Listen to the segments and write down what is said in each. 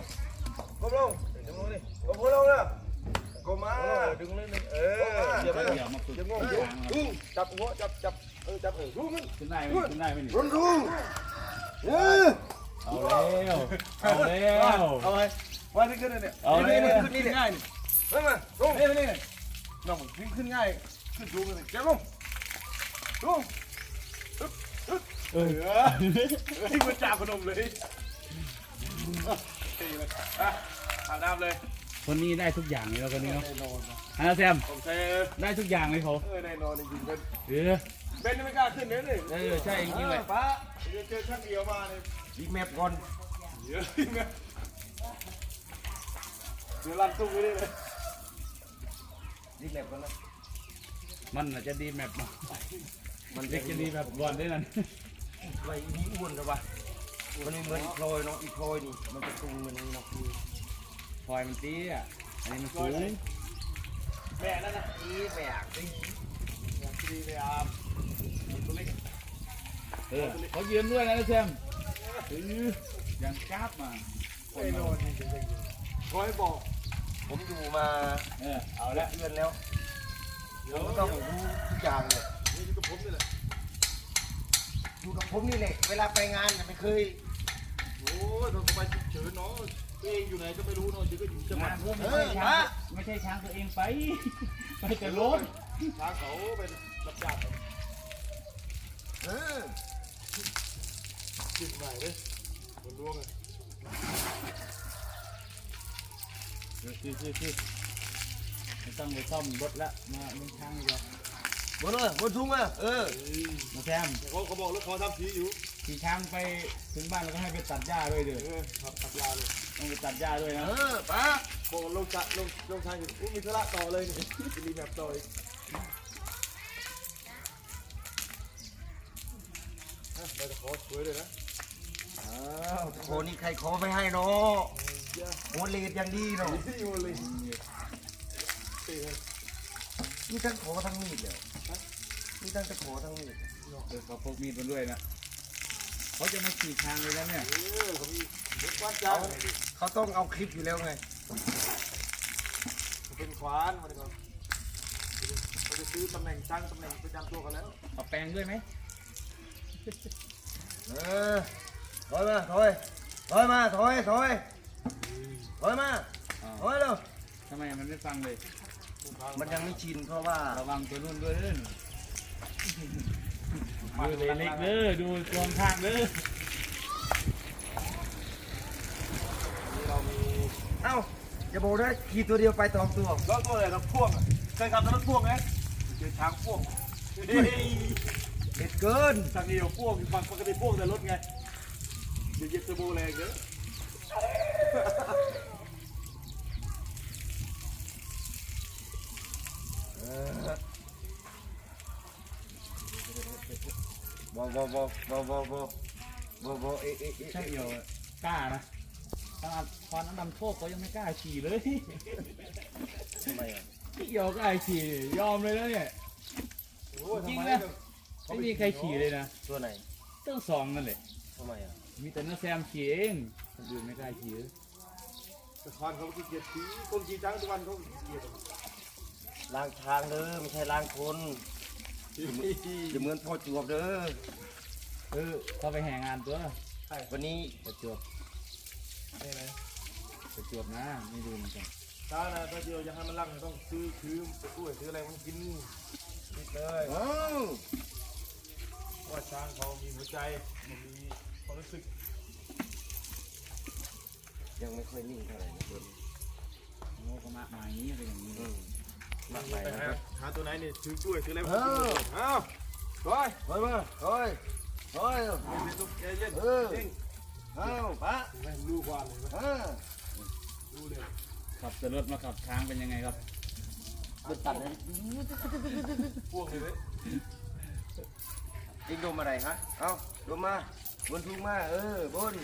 งก้มลงดึงลงดิก้มหัวลงนะก้มมาดึงนิดนึงเออเดี๋ยวเดี๋ยวมาฝึกเดี๋ยวงงทเดี๋ยวางดุ้งจับหัวจับจับเออจับเออดุ้งขึ้นได้ไหมขึ้นได้ไหมนี่รุนดุ้งเออเอาแล้วเอาแล้วเอาไงว่าที่ขึ้นเนี่ยเอาแล้วนี่ขึ้นนี่ง่ายนี่เฮ้ยมาลงนี่นี่น้องขึ้นขึ้นง่ายขึ้นสูงเลยจับลงลงเออเฮ้ยมันจับขนมเลย อาบน้ำเลยคนนี้ได้ทุกอย่างเลยแล้วคนนี้เนาะแน่นอนฮะแซมผมใช้ได้ทุกอย่างเลยเขาเออแน่นอนจริงๆเป็นเออเป็นไม่กล้าขึ้นเลยเลยเออใช่จริงๆเลย ป้าเดี๋ยวเจอช่างเดียวมาเลยอีกแมปก่อนเดี๋ยวอีกแมปเดี๋ยวลั่นตุ้งไปเลยเลยอีกแมปก่อนนะมันอาจจะดีแมปเนาะมันเด็กจะดีแบบบอลได้นั่นไว้อีนี้อ้วนหรอวะ มันไม่เหมือนอีโคลอยเนาะอีโคลอยนี่มันจะตุงเหมือนนี้เนาะพลอยมันตีอะอันนี้มันสูงแม่นั่นนะอีแม่ตีแม่ตีเลยอะตัวเล็กเออเขายืนด้วยนะแซมเออยังจ้าบมาแน่นอนจริงๆขอให้บอก ผมอยู่มาเออเอาละเดือนแล้วผมก็ต้องรู้ทุกอย่างเลยอยู่กับผมนี่แหละอยู่กับผมนี่แหละเวลาไปงานน่ะไม่เคย ยเราไปฉุกเฉินเนาะตัวเองอยู่ไหนก็ไม่รู้เนาะอยู่ก็อยู่จังหวังาดพวกไม่ใช่ช้างไม่ใช่ช้างตัวเองไป ไปแต่รถทางเขาเป็นรับจ้างเออจิตใหม่เลยบนดวงเลยคือคือคือไม่ต้องไปซ่อมรถละมาเมืองช้างกว่าบนเลยบนทุ่งอะเออมาแซมเขาเขาบอกแล้วขอทำสีอยู่ ขี่ช้างไปถึงบ้านเราก็ให้ไปตัดหญ้าด้วยเด้อเออขับตัดยาเลยต้องไปตัดหญ้าด้วยนะ เออป้าบอกลงจะลงลงทางอยู่อู้มีธุระต่อเลยนี่จะรีแบบต่ออีกอะเราจะขอสวยเลยนะอ้าวโคนี่ใครขอไม่ให้เนาะโหเลดอย่างดีเนาะที่โยนเลยตีเลยนี่ทั้งขอทั้งมีดเลยนี่ทั้งจะขอทั้งมีดเออเขาพกมีดมาด้วยนะ เขาจะมาขี่ช้างเลยแล้วเนี่ยเออเขามีเด็กวัดจ้าเขาต้องเอาคลิปอยู่แล้วไงเป็นควานมาดีกว่าเราจะซื้อตำแหน่งช่างตำแหน่งประจำตัวกันแล้วเอาแปรงด้วยไหมเออถอยมาถอยถอยมาถอยถอยถอยมาอ้าวถอยเร็วทำไมมันไม่ฟังเลย มันยังไม่ชินเพราะว่าระวังตัวนุ่นด้วยเด้อดูเล็กๆเด้อดูตรงข้างเด้อเรามีเอ้าจะบอกได้ขี่ตัวเดียวไปสองตัวรถตัวอะไรรถพ่วงอะเคยขับรถพ่วงไหมเจอช้างพ่วงเฮ้ยเด็ดเกินทางเดียวพ่วงบางปกติพ่วงแต่รถไงเดี๋ยวเย็บเทอร์โบแรงเยอะบอบอ บอบอบอบอบอบอเอะเอะเอะใช่เดียวกล้านะขนาดคอนน้ำดำโชคเขายังไม่กล้าขี่เลยทำไมอะพี่เดียวกล้าขี่ยอมเลยแล้วเนี่ยจริงนะไม่มีใครขี่เลยนะตัวไหนเจ้าสองนั่นแหละทำไมอะมีแต่น้าแซมขี่เองคนอื่นไม่กล้าขี่เลยแต่ควานเขาขี้เกียจขี่คนขี่ช้างทุกวันเขาขี้เกียจล้างทางเด้อไม่ใช่ล้างคน จะเหมือนพ่อจวบเด้อเออเขาไปแห่งานตัววันนี้ประจวบนี่นะประจวบนะ ไม่ดูเหมือนกันช้างนะถ้าเดียวอยากให้มันลั่งต้องซื้อคือกล้วยซื้ออะไรมันกินกินเลยเอ้าว่าช้างเขามีหัวใจมันมีความรู้สึก ยังไม่ค่อยนิ่งเท่าไหร่นะเพิ่นโง่ก็มามาอย่างนี้เป็นอย่างนี้อื มากไปไปนะหาครับหาตัวไหนนี่ซื้อกล้วยซื้ออะไรเออเอาไปถอยมาถอยถอยเป็นตุ๊กแกเย็นเออจริงเอ้าปะไม่รู้กว่าเลยนะดูเลยขับแต่รถมาขับช้างเป็นยังไงครับตัดเลยพวกเลยเว้ยยิงดมอะไรฮะเอาดมมาบนทุ่งมาเออบน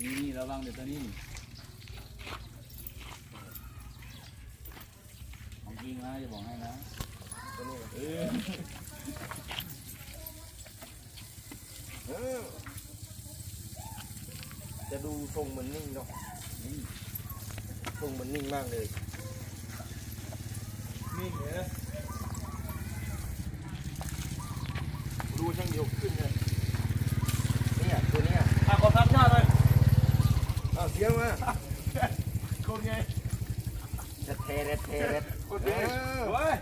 นี่นี่ระวังเดี๋ยวตัวนี้อง จริงนะจะบอกให้นะตัวนี้เออเออใจจะดูทรงเหมือนนิ่งเนาะทรงเหมือนนิ่งมากเลยนี่เหรอดูช่างเดียวขึ้นเลยเนี่ยตัวเนี้ยอะขอทับหน้าเลยเอาเสียงมาคนไงเด็ดเทเด็ดเทเด็ด เดียเฮ้ย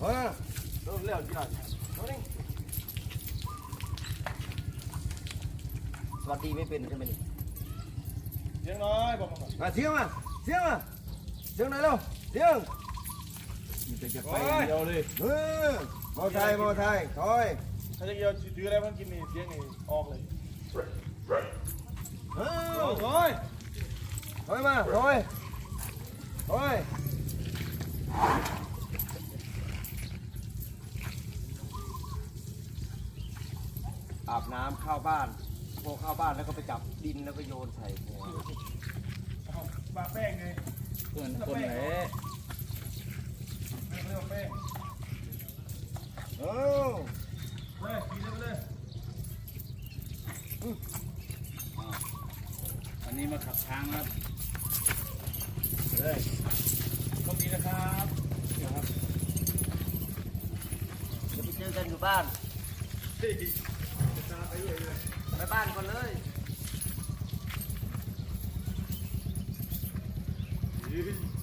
เออเริ่มแล้วจีน่าสวัสดีไม่เป็นใช่ไหมนี่เสียงน้อยบอกมาก่อนมาเสียงมาเสียงมาเสียงไหนเร็วเสียงมีแต่จะไปเดียวเลยเออมอไซค์มอไซค์ถอยถ้าจะเกี่ยวถืออะไรมันกินนี่เสียงนี่ออกเลยเอโอ้อโหถอยมาถอยถอย อาบน้ำเข้าบ้านพอเข้าบ้านแล้วก็ไปจับดินแล้วก็โยนใส่หัวปาแป้งไงเพื่อนคนไหนเรียกว่าแป้งเออเฮ้ยกินเลยเลยอันนี้มาขับทางครับเลย นะครับเดี๋ยวครับจะไปเจอกันอยู่บ้านเฮ้ยตาไปเรื่อยเลยไปบ้านก่อนเลยผม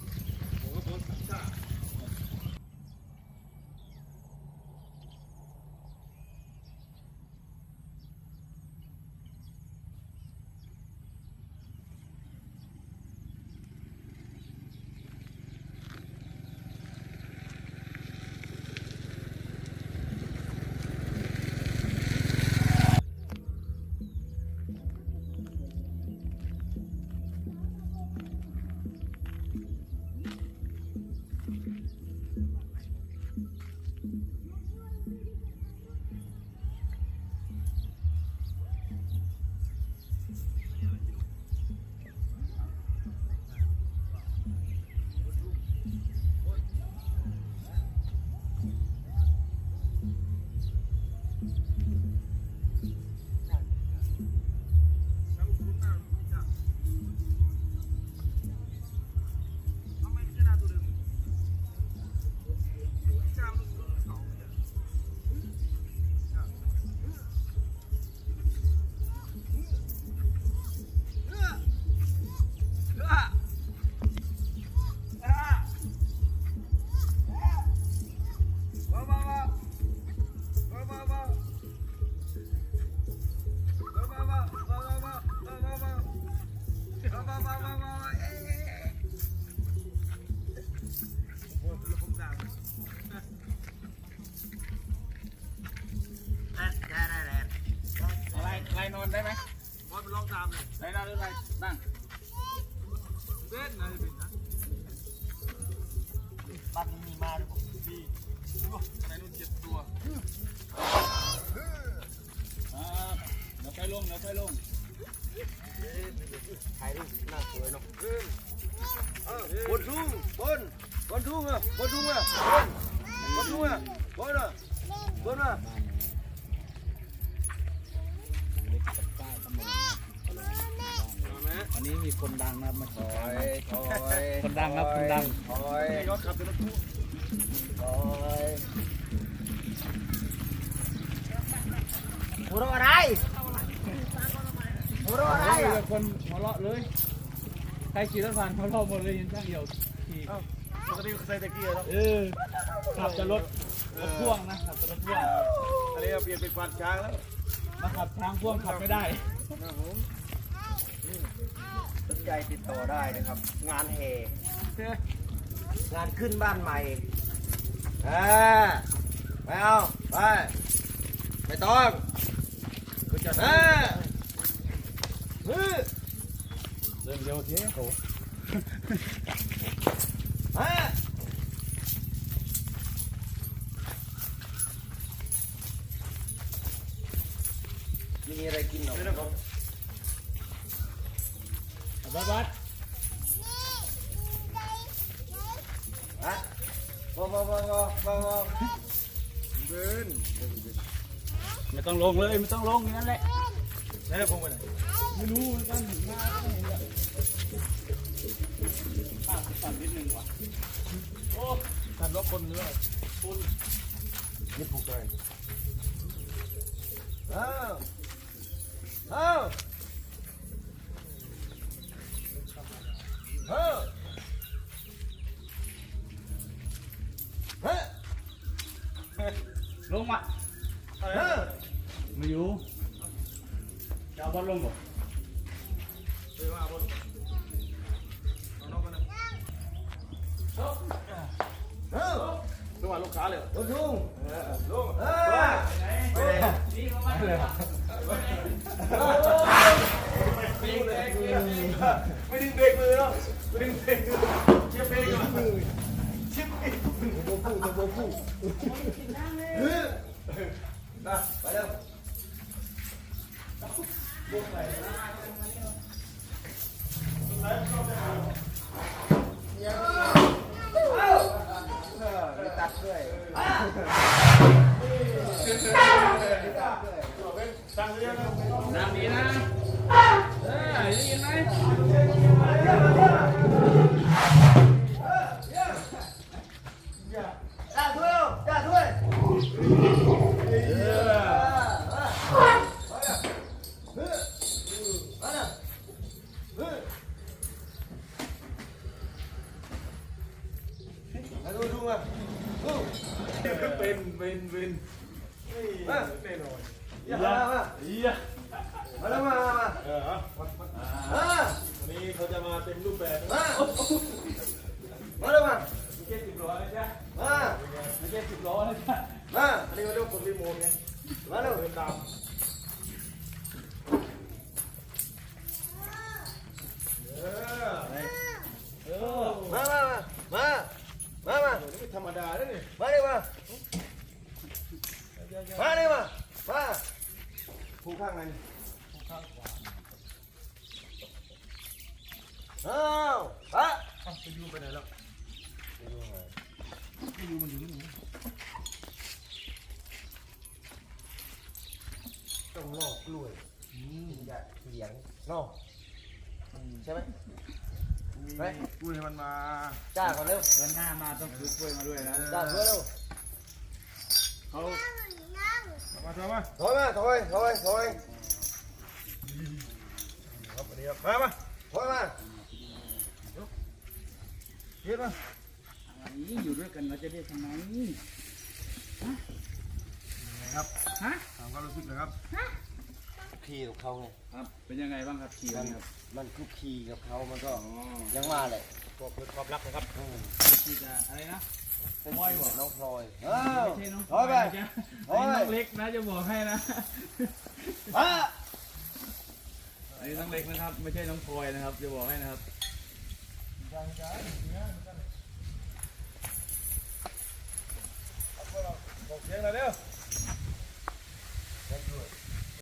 ยวไปลงเดี๋ยลงถ่ายรูปน้าสวยเนาะบนทุ่งบนบนทุ่งอะบนทุ่งอะบนบนทุ่งอะบนอะบนอะเล็กกับป้าตำรวจวันนี้มีคนดังนะมาถขี่อช้างยครับถอยคนดังครับคนดังถอยนี่ก็ขับเป็นรถตู้ถอยหัวเราะอะไร หัวเราะอะไรอะคนหัวเราะเลย ใครขี่รถผ่านหัวเราะหมดเลยยินช่างเหี่ยวขี่ปกติใส่ตะเกียร์แล้วเออขับจะรถรถพ่วงนะขับจะรถพ่วงอันนี้เปลี่ยนเป็นควานช้างแล้วมาขับทางพ่วงขับไม่ได้สนใจติดต่อได้นะครับ งานแห่งานขึ้นบ้านใหม่อ่าไปเอาไปไปต้องก็จะเออ เฮ้ยเดินเร็วทีโอ้เฮ้ยไม่มีอะไรกินหรอกไม่ต้องผมบัสบัสฮะพอพอพอพอพอพอเดินไม่ต้องลงเลยไม่ต้องลงอย่างนั้นแหละไหนแล้วผมไปไหนน ไม่รู้เหมือนกันถึงมาก็เห็นแล้วป้าสั่นนิดนึงว่ะโอ้ท่านว่าคนเนื้อคุณนี่ผูกเลยอ้าวอ้าวอ้าวเฮ้ลงมาเฮ้ยมาอยู่จะเอาบอลลงก่อน ระหว่างลูกค้าเลยลุงลุงลุงเฮ้ยไปเลยนี่เข้ามาเลยไม่ดึงเบรกมือแล้วไม่ดึงเบรกมือเชียบเบรกมือเชียบเบรกมือโบกูโบกูเฮ้ยมาไปเร็วมีตัดด้ นนะน้ำดีนะเออได้ยินไหม จะมาเต็มรูปแบบมามาแล้วมาไม่ใช่สิบล้อนะจ๊ะมาไม่ใช่สิบล้อนะจ๊ะมาอันนี้เขาเรียกว่าคนรีโมทไงมาเร็วเดินตามเออเออมามามามามาเดี๋ยวนี้ไม่ธรรมดาแล้วนี่มาดิมามาดิมามาผูกข้างไหนอ้าวฮะเอ้าไปยูไปไหนแล้วต้องลอกกล้วยอย่าเถียงนอกใช่ไหมไปกูให้มันมาจ้าก่อนเร็ววันหน้ามาต้องซื้อกล้วยมาด้วยนะจ้าเพื่อเร็วเขามาทำมาถอยมาถอยถอยถอยครับอันนี้ครับมามาถอยมา เฮ็ดมาอะไรอยู่ด้วยกันเราจะเรียกทำไมครับฮะถามความรู้สึกหนะครับขี่กับเขาไงครับ เป็นยังไงบ้างครับขี่มันครับมันคุกคีกับเขามันก็อ๋อยังว่าเลยก็เพื่อความรักนะครับอืมขี่จะอะไรนะเป็นพลอยบอกน้องพลอยอ้าวไม่ใช่น้องพถลออยยไปนะจ๊ะไอ้น้องเล็กนะจะบอกให้นะอะไอ้น้องเล็กนะครับ ไม่ใช่น้องพลอยนะครับ จะบอกให้นะครับ บอก